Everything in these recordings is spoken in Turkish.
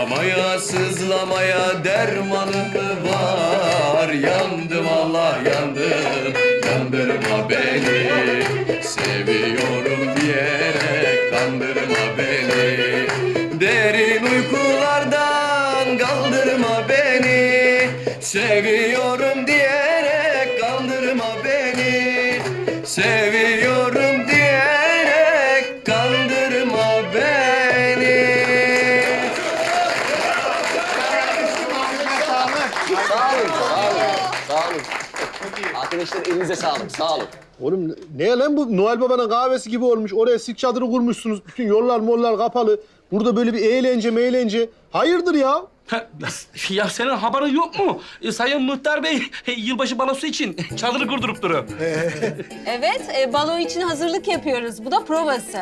Ağlamaya, sızlamaya dermanım var? Yandım Allah yandım, yandırma beni. Seviyorum diyerek kandırma beni. Derin uykulardan kaldırma beni. Seviyorum diyerek kandırma beni. Seviyorum Arkadaşlar elinize sağlık, sağ olun. Oğlum ne lan bu Noel Baba'nın kahvesi gibi olmuş. Oraya sirk çadırı kurmuşsunuz. Bütün yollar mollar kapalı. Burada böyle bir eğlence meğlence. Hayırdır ya? Ha, Ya senin haberin yok mu? E, Sayın Muhtar Bey e, yılbaşı balosu için çadırı kurdurup duruyor. Evet, e, balo için hazırlık yapıyoruz. Bu da provası.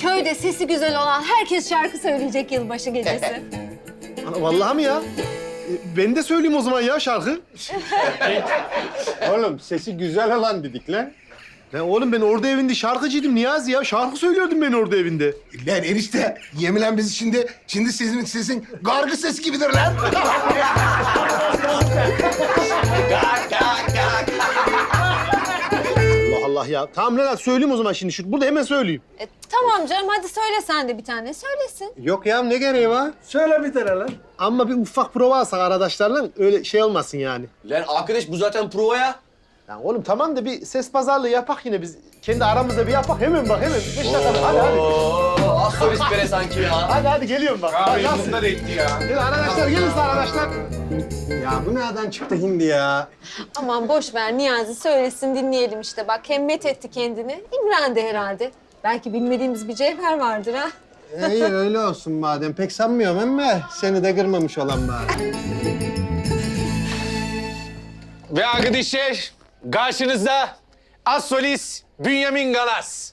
Köyde sesi güzel olan herkes şarkı söyleyecek yılbaşı gecesi. Ana, vallahi mi ya? Ben de söyleyeyim o zaman ya şarkı. Oğlum sesi güzel olan dedik lan. Ya oğlum ben orada evinde şarkıcıydım Niyazi ya. Şarkı söylüyordum ben orada evinde. Lan enişte yeminle biz şimdi şimdi sizin sesin gargı sesi gibidir lan. Allah Allah ya. Tamam Leyla söyleyeyim o zaman şimdi. Şu, burada hemen söyleyeyim. E, tamam canım, hadi söyle sen de bir tane. Söylesin. Yok ya ne gereği var? Söyle bir tane lan. Ama bir ufak prova alsak arkadaşlarla öyle şey olmasın yani. Lan arkadaş bu zaten provaya. Ya oğlum tamam da bir ses pazarlığı yapak yine biz. Kendi aramızda bir yapak. Hemen bak hemen. Beş dakika. Hadi hadi. Solist bere sanki ya. Hadi hadi geliyorum bak. Bak, nasıl? Bunlar etti ya. Gelin arkadaşlar gelin siz arkadaşlar. Ya bu nereden çıktı hindi ya? Aman boş ver, Niyazi söylesin, dinleyelim işte. Bak hem met etti kendini, imrendi herhalde. Belki bilmediğimiz bir cevher vardır ha. İyi öyle olsun madem. Pek sanmıyorum ama seni de kırmamış olan bari. Ve arkadaşlar karşınızda az solist Bünyamin Galas.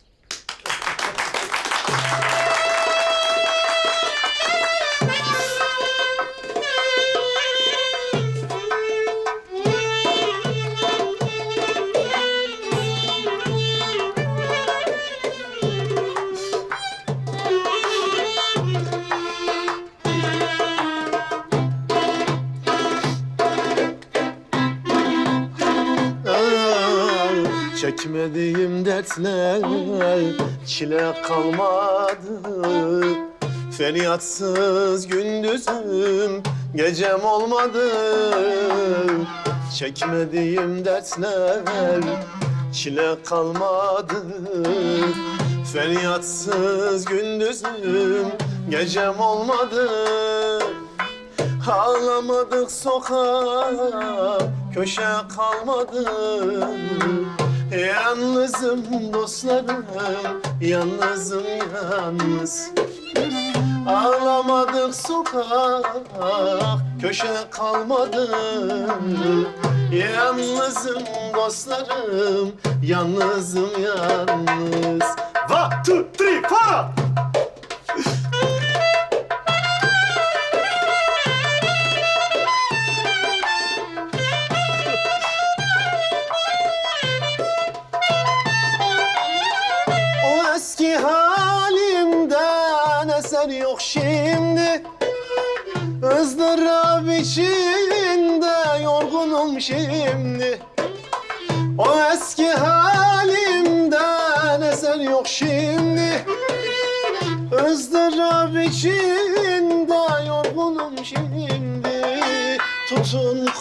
Çekmediğim dertler çile kalmadı. Feryatsız gündüzüm gecem olmadı. Çekmediğim dertler çile kalmadı. Feryatsız gündüzüm gecem olmadı. Ağlamadık sokak, köşe kalmadı. Yalnızım dostlarım, yalnızım yalnız. Ağlamadık sokak, köşe kalmadı. Yalnızım dostlarım, yalnızım yalnız. One, two, three, four! Eser yok şimdi. Izdırap içinde yorgunum şimdi. O eski halimden eser yok şimdi. Izdırap içinde yorgunum şimdi. Tutun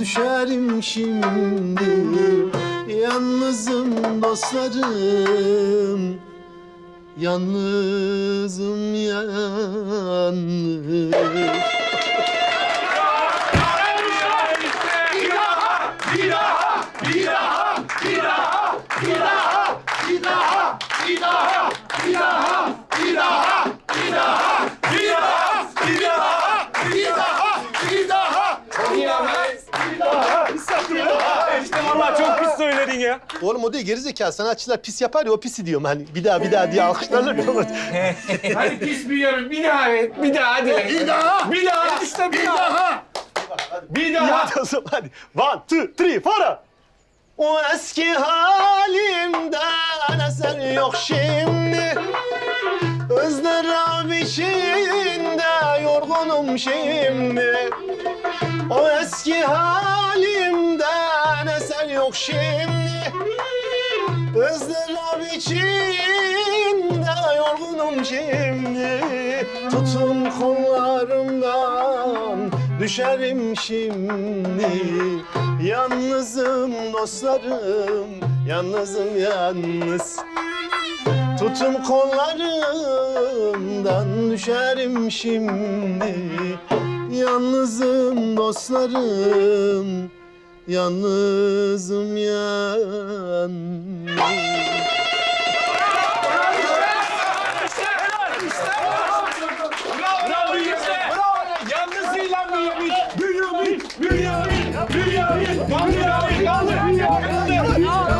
düşerim şimdi Yalnızım dostlarım. Yalnızım yalnız demedin ya? Oğlum o değil gerizekalı. Sanatçılar pis yapar ya o pisi diyorum hani. Bir daha bir daha diye alkışlarlar ya. Hadi pis Bünyamin bir daha et. Bir daha hadi. Bir daha. Bir daha. İşte bir daha. Bir daha. Hadi o zaman hadi. One, two, three, four. O eski halimden eser yok şimdi. Özler içinde yorgunum şimdi. O eski halimden eser yok şimdi. Özler içinde yorgunum şimdi. Tutun kollarımdan düşerim şimdi. Yalnızım dostlarım, yalnızım yalnız. Tutun kollarımdan düşerim şimdi. Yalnızım dostlarım, yalnızım yalnız. Bravo işte. Bravo. Yalnızıyla Bünyamin. Bünyamin. Bünyamin. Bünyamin. Bünyamin. Bünyamin.